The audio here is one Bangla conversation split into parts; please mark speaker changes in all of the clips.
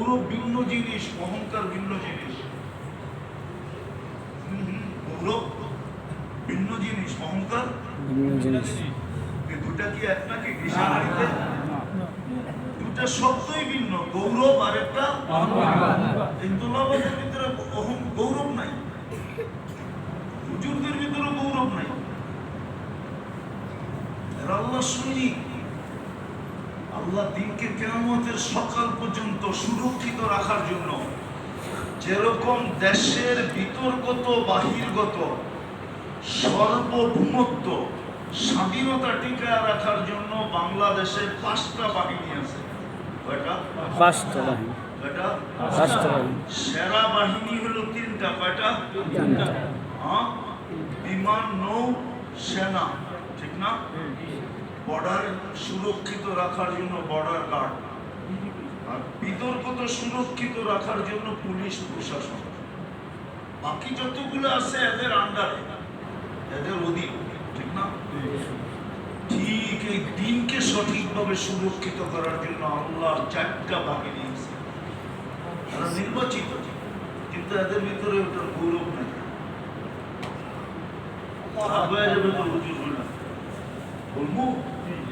Speaker 1: গৌরব ভিন্ন জিনিস অহংকার ভিন্ন জিনিস। গৌরব ভিন্ন জিনিস অহংকার
Speaker 2: ভিন্ন জিনিস।
Speaker 1: দুটা কি এক নাকি? ডিকশনারিতে দুটা শব্দই ভিন্ন গৌরব আর একটা এই ভিতরে গৌরব নাই। হুজুরদের ভিতরে গৌরব নাই। এরা আল্লাহ সৈনিক। আল্লাহ দিনকে কেরামতের সকাল পর্যন্ত সুরক্ষিত রাখার জন্য যেরকম দেশের বিতর্কত বাহিরগত সর্বভৌমত্ব স্বাধীনতা টিকায় রাখার জন্য বাংলাদেশে পাঁচটা বাহিনী আছে। কয়টা?
Speaker 2: পাঁচটা বাহিনী।
Speaker 1: কয়টা?
Speaker 2: পাঁচটা
Speaker 1: সেরা বাহিনী হলো তিনটা। কয়টা?
Speaker 2: তিনটা।
Speaker 1: হ্যাঁ? বিমান নৌ সেনা। ঠিক না? বর্ডার সুরক্ষিত রাখার জন্য বর্ডার গার্ড। আর বিতর্কত সুরক্ষিত রাখার জন্য পুলিশ, প্রশাসন। বাকি যতগুলো আছে এদের আন্ডারে এদের অধীন, ঠিক না? ঠিক এই দিনকে সঠিকভাবে সুরক্ষিত করার জন্য আল্লাহর চারটা বাহিনী নিয়েছে তারা নির্বাচিত, কিন্তু এদের ভিতরে ওটার গৌরব নেই। রাগ হয়ে যাবে তো হুজুর। বলব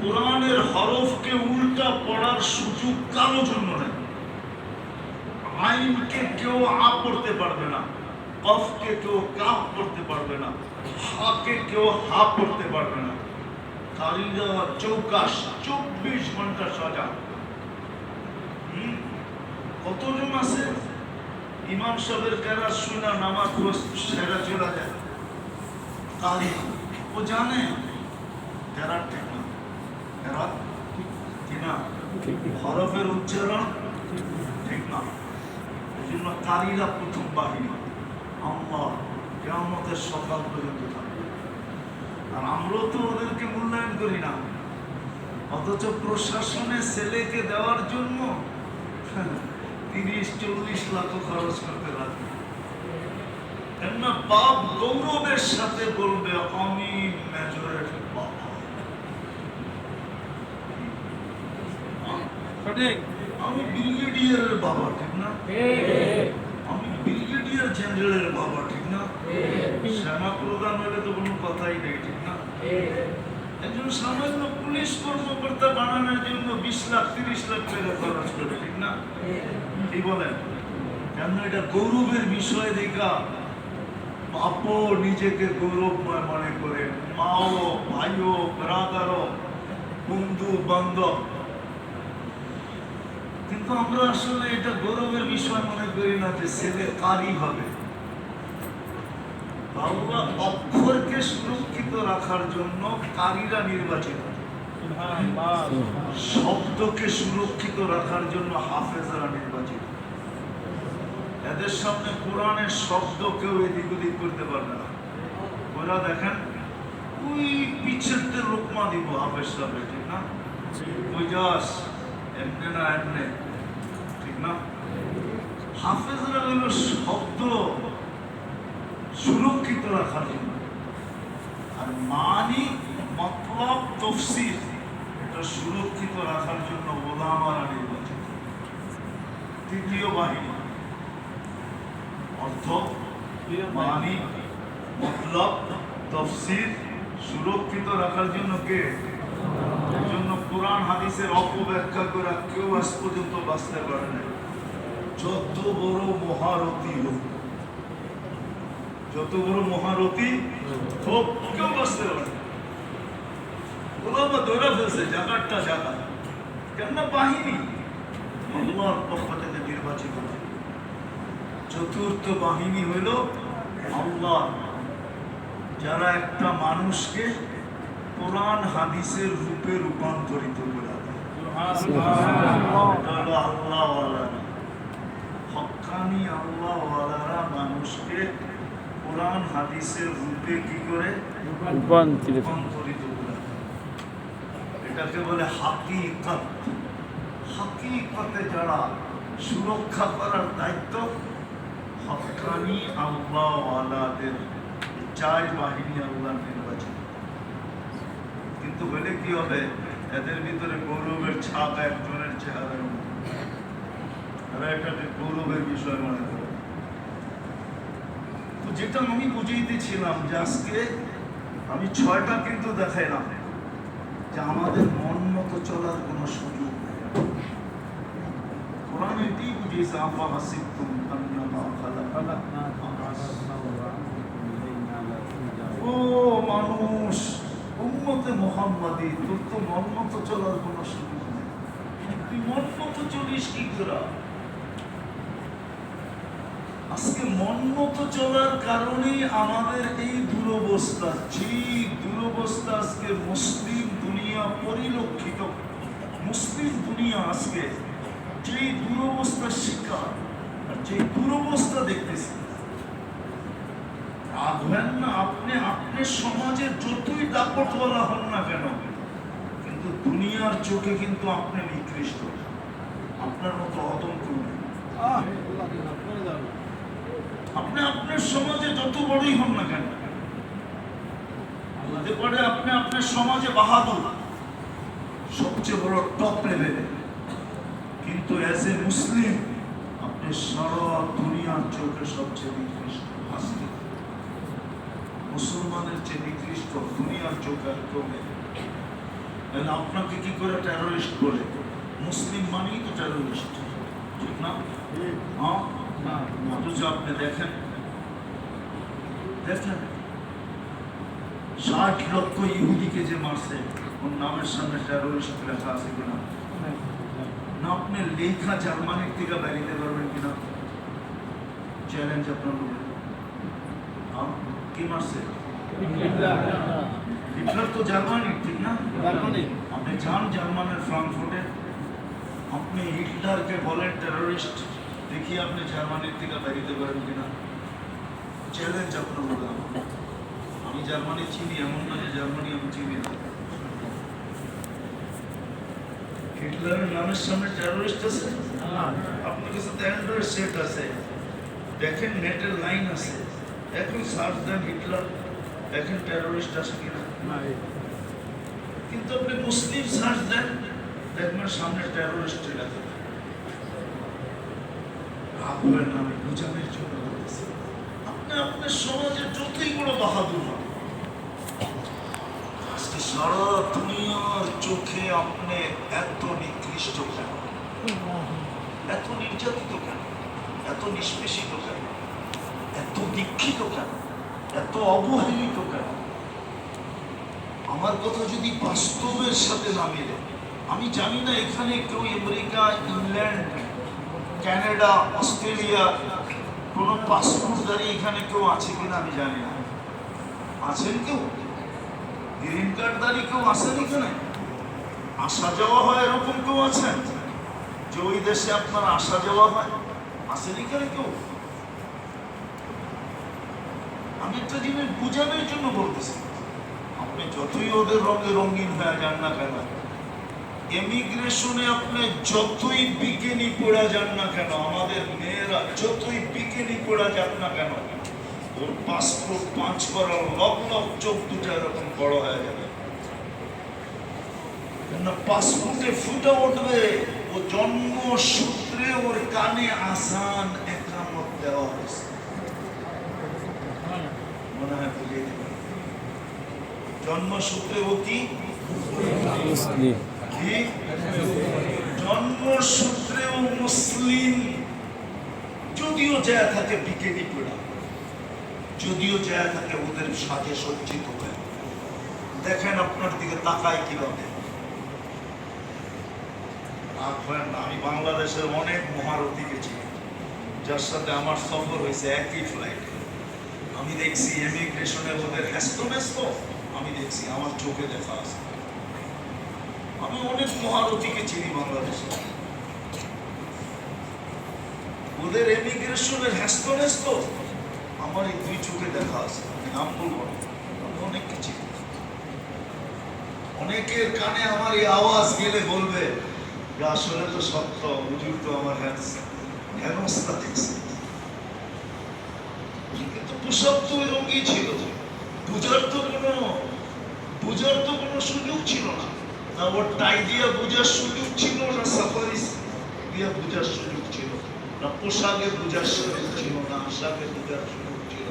Speaker 1: কোরআনের হরফকে উল্টা পড়ার সুযোগ কারও জন্য নেই। আইনকে কেউ আ পড়তে পারবে না, কফকে কেউ কাফ পড়তে পারবে না, হাকে কেউ হা পড়তে পারবে না। কারীরা চৌকাশ চব্বিশ ঘণ্টা সাজা? কতজন আছে? ইমাম সাহেবের কেরাত শুনা নামাজ সেরা চলে যায়। কারি ও জানে? কেরাত হরফের উচ্চারণ ঠিক না। এই জন্য কারীরা প্রথম বাহিনী কেয়ামতের সকাল পর্যন্ত থাকবে। আর আমরাও তো ওদেরকে মূল্যায়ন করি না। অথচ প্রশাসনে ছেলেকে দেওয়ার জন্য তিরিশ, চল্লিশ লাখ খরচ করতে লাগবে কেননা বাপ গৌরবের সাথে বলবে, আমি মেজরের
Speaker 3: সঠিক
Speaker 1: আমি ব্রিগেডিয়ারের বাবা ঠিক না? আমি ব্রিগেডিয়ার জেনারেলের বাবা ঠিক না? প্রধান হলে তো কোনো কথাই নেই ঠিক না? একজন সামান্য পুলিশ কর্মকর্তা বানানোর জন্য বিশ লাখ তিরিশ লাখ টাকা খরচ করে ঠিক না? কি বলেন? কেন এটা গৌরবের বিষয় দেখা? বাপও নিজেকে গৌরবময় মনে করে। মাও ভাইও ব্রাদারও বন্ধু বান্ধব কিন্তু আমরা আসলে এটা গৌরবের বিষয় মনে করি না যে ছেলে কারি হবে। আল্লাহ অক্ষরকে সুরক্ষিত রাখার জন্য কারীরা নির্বাচিত। শব্দকে সুরক্ষিত রাখার জন্য হাফেজরা নির্বাচিত। এদের সামনে কোরআনের শব্দ কেউ এদিক ওদিক করতে পারবে না। ওরা দেখেন ওই পিছের লোকমা দিব হাফেজ সাহেব ঠিক না? ওই যাস এমনি না এমনি, ঠিক না? হাফেজরা হলো শব্দ সুরক্ষিত রাখার জন্য। আর মানি, মতলব তফসির এটা সুরক্ষিত রাখার জন্য ওলামারা নির্বাচিত। তৃতীয় বাহিনী। অর্থ, মানি, মতলব তফসির সুরক্ষিত রাখার জন্য কে? কোরআন হাদিসের অপব্যাখ্যা করে কেউ আজ পর্যন্ত বাঁচতে পারে না যত বড় মহারথী হোক, যত বড় মহারথী হোক, কেউ বাঁচতে পারে ধরে ফেলছে জাগারটা জাগা। কেননা বাহিনী আল্লাহর পক্ষ থেকে নির্বাচিত চতুর্থ বাহিনী হইল আল্লাহ। যারা একটা মানুষকে কোরআন হাদিসের রূপে রূপান্তরিত করে হকানি আল্লাহওয়ালারা মানুষকে কোরআন হাদিসের রূপে কি করে?
Speaker 2: রূপান্তরিত।
Speaker 1: এটাকে বলে হাকিকত। হাকিকতে যারা সুরক্ষা করার দায়িত্ব হকানি আল্লাহওয়ালাদের চার বাহিনী আল্লাহ কিন্তু হলে কি হবে? এদের ভিতরে গৌরবের ছাপ একজনের চেহারার মধ্যে তারা এটাকে গৌরবের বিষয় মনে করে। তো যেটা আমি বুঝাইতেছিলাম যে আজকে আমি ছয়টা কিন্তু দেখাইলাম, যে আমাদের মন মতো চলার কোনো সুযোগ নেই। মানুষ! উম্মতে মোহাম্মদী, তোর তো মন মতো চলার কোনো সুযোগ নেই। তুই চলিস কি আজকে চলার কারণেই আমাদের এই দুরবস্থা যে দুরবস্থা আজকে মুসলিম দুনিয়া পরিলক্ষিত। মুসলিম দুনিয়া আজকে যে দুরবস্থার শিকার আর যে দুরবস্থা দেখতেছি রাখবেন না আপনি আপনার সমাজে যতই দাপট বলা হন না কেন কিন্তু দুনিয়ার চোখে কিন্তু আপনি নিকৃষ্ট। আপনার মতো কেউ নেই। আপনি আপনার সমাজে যত বড়ই হন না কেন হতে পারে আপনি আপনার সমাজে বাহাদুর সবচেয়ে বড় টপ লেভেলে কিন্তু অ্যাজ এ মুসলিম আপনি সারা দুনিয়ার চোখে সবচেয়ে মুসলমানের চেয়ে নিকৃষ্ট দুনিয়ার চোখে আর কেউ নেই তাহলে আপনাকে কি করে টেরোরিস্ট বলে? মুসলিম মানেই তো টেরোরিস্ট ঠিক না? হ্যাঁ? অথচ আপনি দেখেন দেখেন, ষাট লক্ষ ইহুদিকে যে মারছে, ওর নামের সামনে টেরোরিস্ট লেখা আছে কিনা? না, আপনি লেখা জার্মানির থেকে বেরিয়ে পারবেন কিনা? চ্যালেঞ্জ আপনার উপরে। হ্যাঁ? কি মারছে হিটলার তো জার্মানির ঠিক না? আপনি যান জার্মানের ফ্রাঙ্কফুর্টে আপনি হিটলারকে বলেন টেরোরিস্ট দেখি আপনি জার্মানির থেকে বেরিয়ে পারেন কিনা। চ্যালেঞ্জ আপনার বলে আমি জার্মানি চিনি এমন না যে জার্মানি আমি চিনি না। হিটলারের নামের সামনে টেরোরিস্ট আছে? আপনার কাছে অ্যান্ড্রয়েড সেট আছে। দেখেন নেটের লাইন আছে। এখন সার্চ দেন হিটলার দেখেন টেরোরিস্ট আছে কিনা? কিন্তু আপনি মুসলিম সার্চ দেন দেখবেন সামনে টেরোরিস্ট লেখা আপনার নামে বুঝানোর জন্য আপনি আপনার সমাজে যতই বড় বাহাদুর হন আজকে সারা দুনিয়ার চোখে আপনি এত নিকৃষ্ট কেন? এত নির্যাতিত কেন? এত নিষ্পেষিত কেন? এত দীক্ষিত কেন? এত অবহেলিত কেন? আমার কথা যদি বাস্তবের সাথে না মেলে, আমি জানি না এখানে কেউ আমেরিকা, ইংল্যান্ড, কানাডা, অস্ট্রেলিয়া, কোনো পাসপোর্টধারী এখানে কেউ আছে কিনা আমি জানি না। আছেন কেউ? গ্রিন কার্ডধারী কেউ আসেন এখানে? আসা যাওয়া হয় এরকম কেউ আছেন? যে ওই দেশে আপনার আসা যাওয়া হয়, আছেন এখানে কেউ? আমি একটা জিনিস বোঝানোর জন্য বলতেছি। আপনি যতই ওদের রঙে রঙিন হয়ে যান না কেন এমিগ্রেশনে আপনি যতই যান না কেন, আমাদের মেয়েরা যতই যান না কেন, ওর পাসপোর্ট পাঁচ করার লক লক চোখ দুটো এরকম বড় হয়ে যাবে। পাসপোর্টে ফুটে উঠবে, ও জন্ম সূত্রে ওর কানে আসান একামত দেওয়া হয়েছে। মনে হয় দিবেন জন্মসূত্রে ও কি?
Speaker 2: মুসলিম।
Speaker 1: যদিও যায় থাকে পড়া। যদিও থাকে ওদের সাথে সজ্জিত হয়ে। দেখেন আপনার দিকে তাকায় কীভাবে। আমি বাংলাদেশের অনেক মহারথীকে চিনি যার সাথে আমার সফর হয়েছে একই ফ্লাইটে আমি দেখছি এমিগ্রেশনে ওদের হ্যাস্ত ব্যস্ত আমি দেখছি আমার চোখে দেখা আছে। আমি অনেক মহারথীকে চিনি বাংলাদেশে। ওদের এমিগ্রেশনের হ্যাস্ত ন্যাস্ত আমার এই দুই চোখে দেখা আছে। নাম বলব আমি অনেক কিছু অনেকের কানে আমার এই আওয়াজ গেলে বলবে, যে আসলে তো সত্য, হুজুর তো আমার হ্যান্স হেনস্থা দেখছে। পোশাক তো ছিল। বুঝার তো কোনো বুঝার তো কোনো সুযোগ ছিল না। না ওর টাই দিয়ে বোঝার সুযোগ ছিল না সাফারি দিয়ে বোঝার সুযোগ ছিল না। পোশাকে বোঝার সুযোগ ছিল না, আশাকে বোঝার সুযোগ ছিল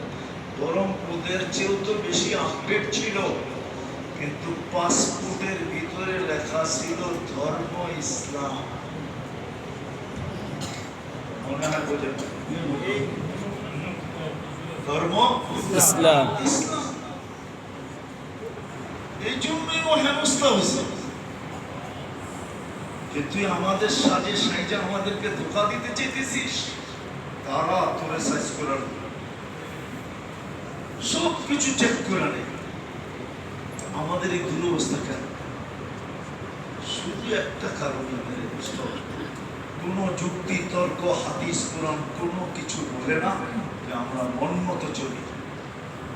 Speaker 1: বরং ওদের চেয়েও তো বেশি আপডেট ছিল। কিন্তু পাসপোর্টের ভিতরে লেখা ছিল ধর্ম ইসলাম। মনে হয় বোঝেন। ধর্ম?
Speaker 2: ইসলাম।
Speaker 1: এই জন্যই ও হেনস্থা হয়েছে। যে তুই আমাদের সাজে সাইজে আমাদেরকে ধোকা দিতে চেয়েছিস তারা তোরে সাইজ করার সব কিছু চেক করে নেই আমাদের এই দুরবস্থা কেন? শুধু একটা কারণে হবে কোনো যুক্তি তর্ক হাদিস কোরআন কোনো কিছু বলে না। আমরা মন মতো চলি।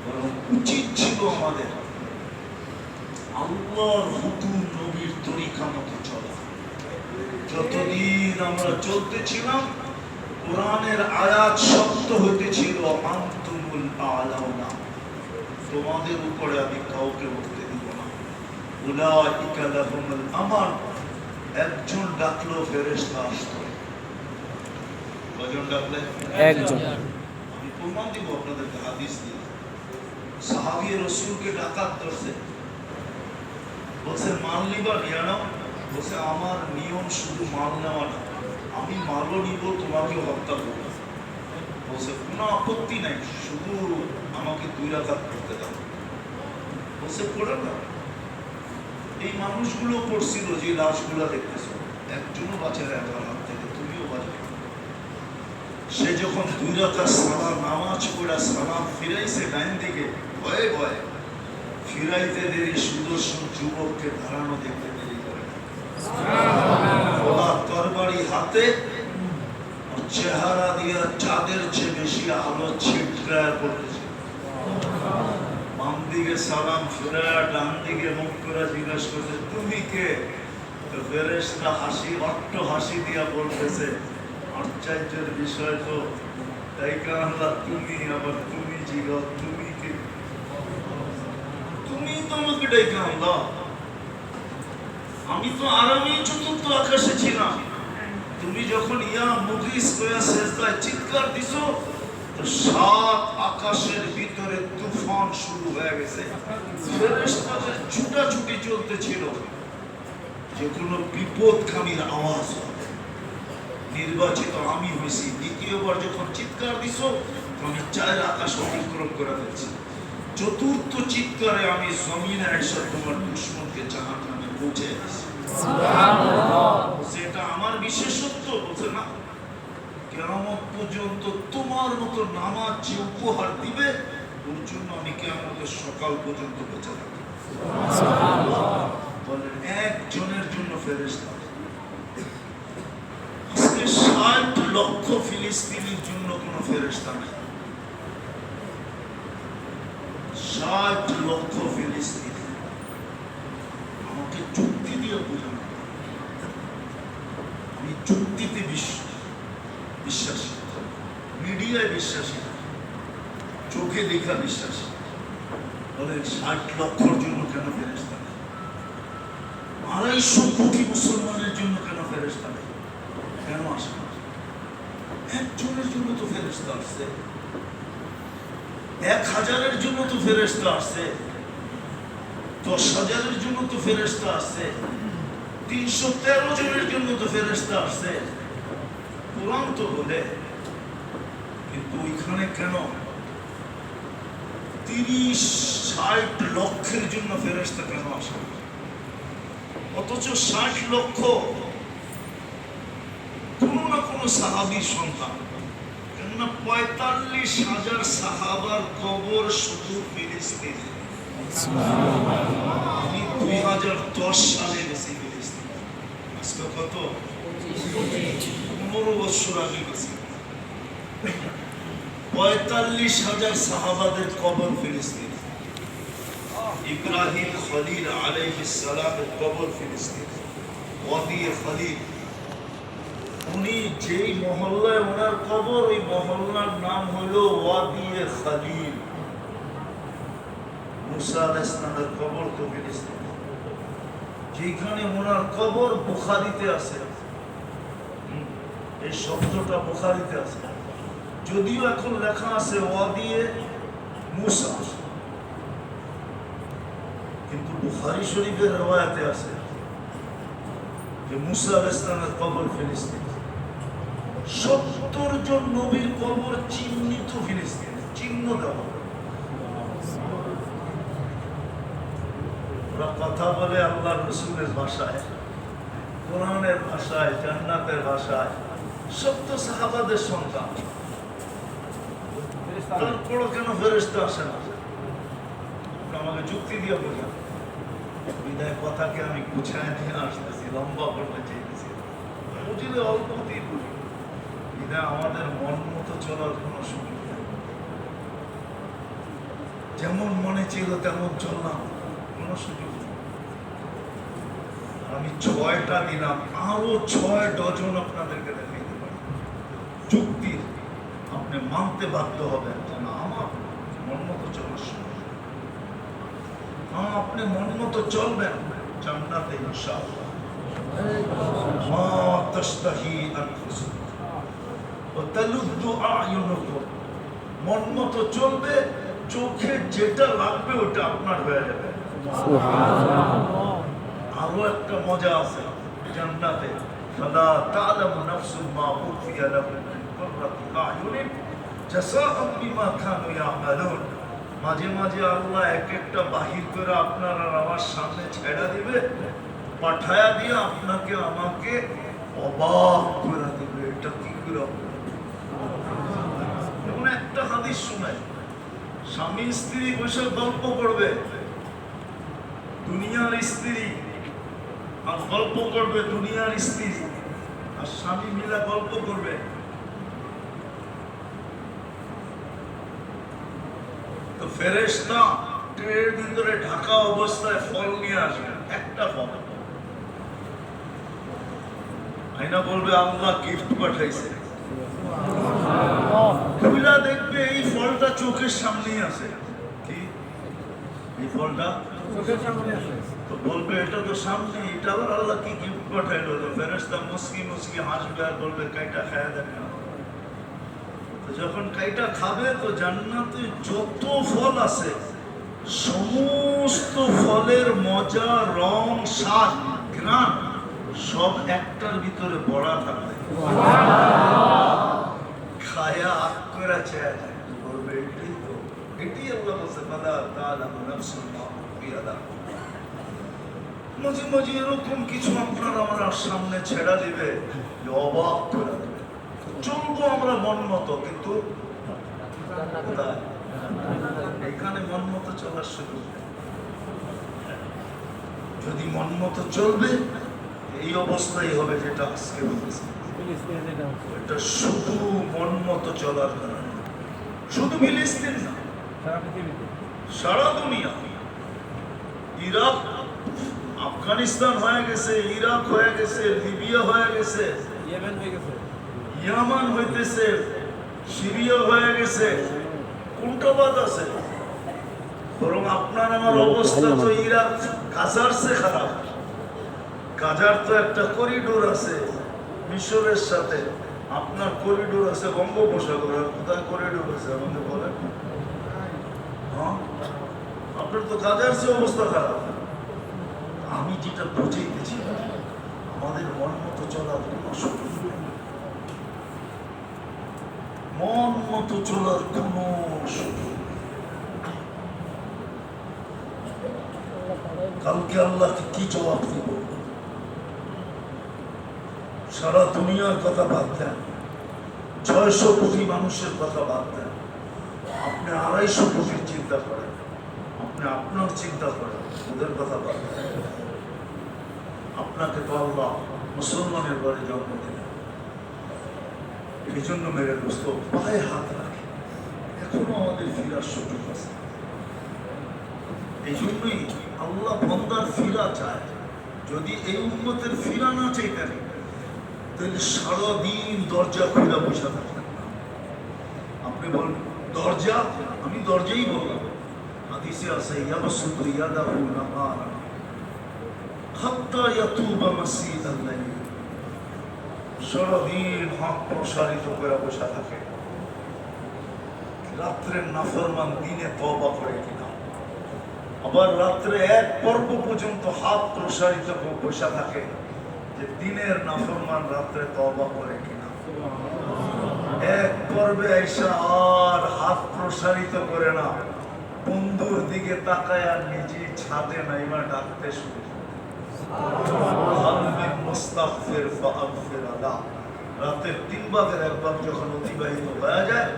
Speaker 1: বরং উচিত ছিল আমাদের আল্লাহর হুকুম নবীর তরিকা মতো চলা। যতদিন আমরা চলতেছিলাম কোরআনের আয়াত শক্ত হইতেছিল আন্তুমুল আলাউনা তোমাদের উপরে আমি কাউকে উঠতে দিব না। উলাইকা লাহুমুল আমান একজন ডাকলো ফেরেশতা আসতো। কজন ডাকলে?
Speaker 2: একজন।
Speaker 1: প্রমাণ দিব আপনাদেরকে হাদিস দিয়ে? সাহাবি রসুলকে ডাকাত ধরছে। বলছে, মাল নিবা বলছে, আমার নিয়ম শুধু মাল নেওয়া না আমি মালও নিব তোমাকে হত্যা করব। বলছে, কোনো আপত্তি নাই, শুধু আমাকে দুই রাকাত করতে দাও। বলছে না। এই মানুষগুলো পড়ছিল যে লাশগুলো দেখতেছো। একজনও বাঁচে না হাত থেকে, তুমিও বাঁচবে। সে যখন দুই সালাম, নামাজ পড়া, সালাম ফিরাইছে ডাইন দিকে, ভয়ে ভয়ে ফিরাইতে দেরি সুদর্শন যুবককে দাঁড়ানো দেখতে দেরি করে। তরবারি হাতে চেহারা দিয়ে চাঁদের চেয়ে বেশি আলো ছিটকায় পড়েছে। বাম দিকে সালাম ফিরায়, ডান দিকে মুখ করে জিজ্ঞাসা করছে, তুমি কে? তো হাসি অট্ট হাসি দিয়া বলতেছে আশ্চর্যের বিষয় তো, তাই কারণ তুমি আবার তুমি জিগাও, তুমি কে? তুমি তো আমাকে ডেকে আনলা। আমি তো আরামেই চতুর্থ আকাশে ছিলাম। তুমি যখন ইয়া মুগিস কয়া শেষদায় চিৎকার দিছো, তো সাত আকাশের ভিতরে তুফান শুরু হয়ে গেছে। ফেরেশতাদের ছুটাছুটি চলতেছিল। যে কোনো বিপদখানির আওয়াজ। হবে নির্বাচিত আমি হয়েছি দ্বিতীয়বার যখন চিৎকার দিছো তো আমি চায়ের আকাশ অতিক্রম করে ফেলছি। চতুর্থ চিৎকারে আমি জমিনে এসে তোমার দুশ্মনকে জাহান নামে পৌঁছে গেছি আমার বিশেষত্ব বলছে না কেমন পর্যন্ত তোমার মতো নামাজ যে উপহার দিবে ওর জন্য আমি কেমতের সকাল পর্যন্ত বেঁচে থাকি বলেন একজনের জন্য ফেরেস্তা আজকে ষাট লক্ষ ফিলিস্তিনির জন্য কোনো ফেরেস্তা নেই। ষাট লক্ষ ফিলিস্তিনি। আমাকে যুক্তি দিয়ে বোঝানো। আমি বিশ্ব বিশ্বাসী। মিডিয়ায় বিশ্বাসী। চোখে দেখা বিশ্বাসী। বলে ষাট লক্ষর জন্য কেন ফেরেস্তা নেই? আড়াইশো কোটি মুসলমানের জন্য কেন ফেরেস্তা নেই কেন আসে না? একজনের জন্য তো আসছে। এক হাজারের জন্য তো ফেরেস্তা আসছে। দশ হাজারের জন্য তো ফেরেস্তা আসছে। তিনশো তেরো জনের জন্য তো ফেরেস্তা আসছে। কোরআন তো বলে, কিন্তু ওইখানে কেন? তিরিশ, ষাট লক্ষের জন্য ফেরেস্তা কেন আসে? অথচ ষাট লক্ষ কোনো না কোনো সাহাবির সন্তান। কেননা পঁয়তাল্লিশ হাজার সাহাবার কবর শুধু ফিলিস্তিনে। আমি দুই হাজার দশ সালে গেছি ফিলিস্তিনে। আজকে কত? পনেরো বছর আগে গেছি। পঁয়তাল্লিশ হাজার সাহাবাদের কবর ফিলিস্তিন। ইব্রাহিম খলিল আলাইহিস সালামের কবর ফিলিস্তিন। ওয়াদি খলিল উনি যেই মহল্লায় ওনার কবর ওই মহল্লার নাম হলো ওয়াদি খলিল মুসা সালামের কবর তো যেখানে ওনার কবর বুখারিতে আছে। এই শব্দটা বুখারিতে আছে। যদিও এখন লেখা আছে ওয়াদিয়ে মুসা। কিন্তু বুখারি শরীফের রওয়ায়াতে আছে যে মুসা আলাইহিস সালামের কবর ফিলিস্তিন সত্তর জন নবীর কবর চিহ্নিত ফিলিস্তিন, চিহ্ন দেওয়া। কথা বলে আল্লাহ রসুলের ভাষায়, কোরআনের ভাষায়, জান্নাতের ভাষায়, সত্য সাহাবাদের সন্তান তারপরও কেন ফেরেস্তা আসে না? আমাকে যুক্তি দিয়ে বোঝান বিদায় কথাকে আমি গুছায় নিয়ে আসতেছি, লম্বা করতে চাইতেছি। বুঝলে অল্পতেই বুঝি বিদায় আমাদের মন মতো চলার কোনো নেই। যেমন মনে ছিল, তেমন চললাম, কোনো সুযোগ আমি ছয়টা দিলাম, আরও ছয় ডজন আপনাদেরকে দেখাইতে পারি। যুক্তি আপনি মানতে বাধ্য হবেন যে না, আমার মন মতো চলার সময় আপনি মন মতো চলবেন জান্নাতে ইনশাআল্লাহ। মা তাস্তাহি আনফুসুকুম। মন মতো চলবে চোখে যেটা লাগবে ওটা আপনার হয়ে যাবে। আরও একটা মজা আছে জান্নাতে। ফালা তা'লামু নাফসুম মা উখিয়া লাহুম মিন কুররাতি আ'য়ুনিন বিমা কানু ইয়ামালুন। মাঝে মাঝে আল্লাহ এক একটা বাহির করে আপনার আর আমার সামনে ছেড়া দিবে পাঠায়া দিয়ে আপনাকে আমাকে অবাক করে দিবে। এটা কি করে হাদিস শুনে স্বামী স্ত্রী বসে গল্প করবে। দুনিয়ার স্ত্রী আর গল্প করবে দুনিয়ার স্ত্রী। আর স্বামী মিলা গল্প করবে। তো ফেরেশতা ট্রেনের ভিতরে ঢাকা অবস্থায় ফল নিয়ে আসবে। একটা ফল। আইনা বলবে, আল্লাহ গিফট পাঠাইছে। দেখবে এই ফলটা চোখের সামনেই আছে কি? এই ফলটা? তো বলবে এটা তো সামনে এটা আবার আল্লাহ কি গিফট পাঠাইলো তো? ফেরেশতা মুসকি মুসকি হাসবে আর বলবে কাইটা খায়া দেখ না। তো যখন কাইটা খাবে তো জান্নাতে যত ফল আছে সমস্ত ফলের মজা রং স্বাদ ঘ্রাণ সব একটার ভিতরে বড়া থাকবে খায়া যায়। এটাই তো, এটাই আল্লাহ বলছে তাআলামু নাফসুন মা মাঝে মাঝে এরকম কিছু আপনার আমরা সামনে ছেড়া দিবে অবাক করে দেবে। চলবো আমরা মন মতো, কিন্তু এখানে মন মতো চলার সুযোগ যদি মন মতো চলবে এই অবস্থাই হবে যেটা আজকে বলতেছি এটা শুধু মন মতো চলার কারণে। শুধু ফিলিস্তিন না সারা দুনিয়া। ইরাক আফগানিস্তান হয়ে গেছে ইরাক হয়ে গেছে লিবিয়া হয়ে গেছে। ইয়ামান হইতেছে সিরিয়া হয়ে গেছে। কোনটা বাদ আছে? বরং আপনার আমার অবস্থা তো ইরাক গাজার সে খারাপ। গাজার তো একটা করিডোর আছে, মিশরের সাথে। আপনার করিডোর আছে বঙ্গোপসাগরের কোথায় করিডোর আছে আমাকে বলেন? হ্যাঁ? আপনার তো গাজার সে অবস্থা খারাপ। আমি যেটা বুঝাইতেছি, আমাদের মন মতো চলার কোনো সুযোগ মন মতো চলার কোনো সুযোগ কালকে আল্লাহকে কি জবাব দিব? সারা দুনিয়ার কথা দেন। ছয়শো কোটি মানুষের কথা দেন। আপনি আড়াইশো কোটির চিন্তা করেন। আপনি আপনার চিন্তা করেন, ওদের কথা দেন। আপনাকে তো আল্লাহ মুসলমানের ঘরে জন্ম দিলেন। এই জন্য মেরে দোস্ত, পায়ে হাত রাখে। এখনও আমাদের ফিরার সুযোগ আছে। এই জন্যই আল্লাহ বন্দার ফিরা চায়। যদি এই উন্মতের ফিরা না চাইতেন সারাদিন দরজা খুলে বসে না আপনি বলবেন দরজা? আমি দরজাই বললাম। হাদিসে আছে হাত্তা মাসিদাল লাইল। সারাদিন হাত প্রসারিত করে বসে থাকে। রাত্রের নাফরমান দিনে তবা করে কিনা। আবার রাত্রে এক পর্ব পর্যন্ত হাত প্রসারিত বসে থাকে। যে দিনের নাফরমান রাত্রে তবা করে কিনা এক পর্বে আইসা আর হাত প্রসারিত করে না বন্ধুর দিকে তাকায় আর নিজে ছাদে নাইমা ডাকতে শুরু। রাতের তিন ভাগের এক ভাগ যখন অতিবাহিত হয়ে যায়,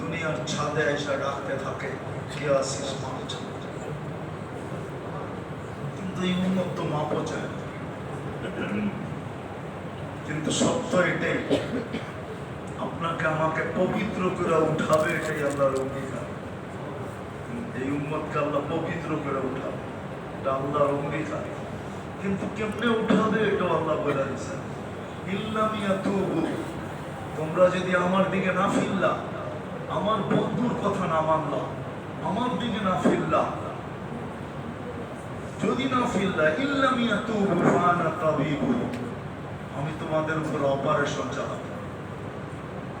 Speaker 1: দুনিয়ার ছাদে এসে ডাকতে থাকে মাপ কিন্তু এই উন্মত্ত মাপও চায়। কিন্তু সত্য এটাই আপনাকে আমাকে পবিত্র করে উঠাবে এটাই আল্লাহর অঙ্গীকার। এই উম্মতকে আল্লাহ পবিত্র করে উঠাবে। এটা আল্লাহর অঙ্গীকার। কিন্তু কেমনে উঠাবে এটাও আল্লাহ বলে দিয়েছেন। ইল্লামিয়া তুবু তোমরা যদি আমার দিকে না ফিরলা, আমার বন্ধুর কথা না মানলা, আমার দিকে না ফিরলা যদি না ফিরলা ইল্লামিয়া তুবু ফানা তাবিবু। আমি তোমাদের উপর অপারেশন চালাবো।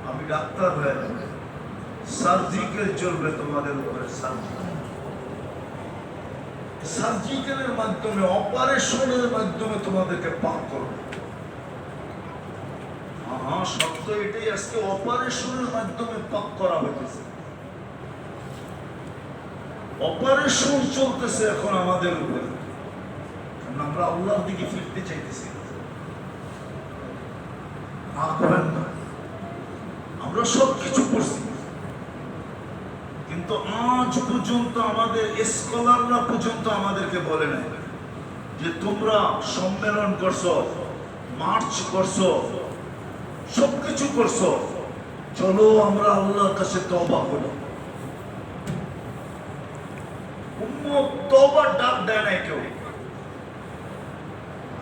Speaker 1: আমি ডাক্তার হয়ে যাব। সার্জিক্যাল চলবে তোমাদের উপরে সার্জিক্যাল সার্জিক্যালের মাধ্যমে অপারেশনের মাধ্যমে তোমাদেরকে পাক করবে। হ্যাঁ সত্য এটাই, আজকে অপারেশনের মাধ্যমে পাক করা হইতেছে অপারেশন চলতেছে এখন আমাদের উপরে। আমরা আল্লাহর দিকে ফিরতে চাইতেছি না। না। আমরা সব কিছু করছি কিন্তু আজ পর্যন্ত আমাদের স্কলাররা পর্যন্ত আমাদেরকে বলে নাই যে তোমরা সম্মেলন করছ মার্চ করছ, সবকিছু করছ চলো আমরা আল্লাহর কাছে তবা উম্মত তবার ডাক দেয় নাই কেউ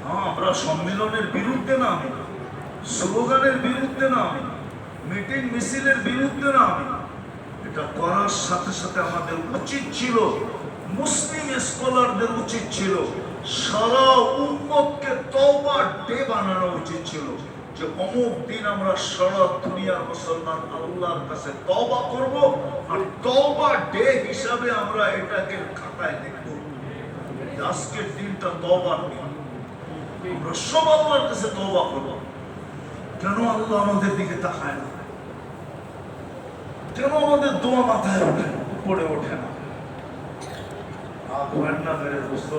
Speaker 1: আমরা সম্মেলনের বিরুদ্ধে না, স্লোগানের বিরুদ্ধে না, মিটিং মিছিলের বিরুদ্ধে না। এটা করার সাথে সাথে আমাদের উচিত ছিল, মুসলিম স্কলারদের উচিত ছিল, সারা উম্মতকে তওবার ডে বানানো উচিত ছিল যে অমুক দিন আমরা সারা দুনিয়ার মুসলমান আল্লাহর কাছে তওবা করব আর তওবা ডে হিসাবে আমরা এটাকে খাতায় লিখব। আজকের দিনটা তওবার দিন। সব আল্লাহর কাছে তওবা করব। কেন আল্লাহ আমাদের দিকে তাকায় না? কেন আমাদের দোয়া মাথায় ওঠে উপরে ওঠে না। না মেরে দোস্ত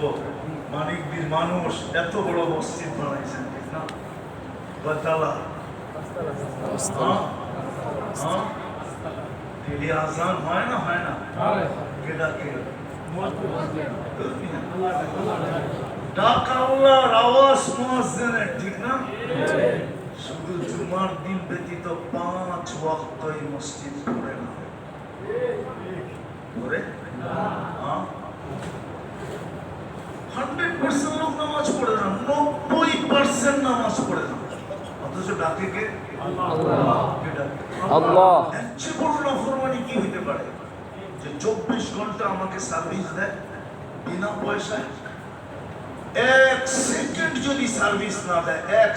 Speaker 1: মানিকবীর মানুষ এত বড় মসজিদ বানাইছেন ঠিক না? বতালা হ্যাঁ? হ্যাঁ? দিলি আজান হয় না হয় না? কেডা কে? ডাক আওয়াজ মুয়াজ্জিনের ঠিক না? শুধু জুমার দিন ব্যতীত পাঁচ ওয়াক্ত এই মসজিদ পড়ে না। পড়ে? হান্ড্রেড পার্সেন্ট লোক নামাজ পড়ে না নব্বই পার্সেন্ট নামাজ পড়ে না। অথচ ডাকে কে?
Speaker 2: আল্লাহ।
Speaker 1: বড় নাফরমানি কি হইতে পারে? যে চব্বিশ ঘণ্টা আমাকে সার্ভিস দেয় বিনা পয়সায়? এক সেকেন্ড যদি সার্ভিস না দেয় এক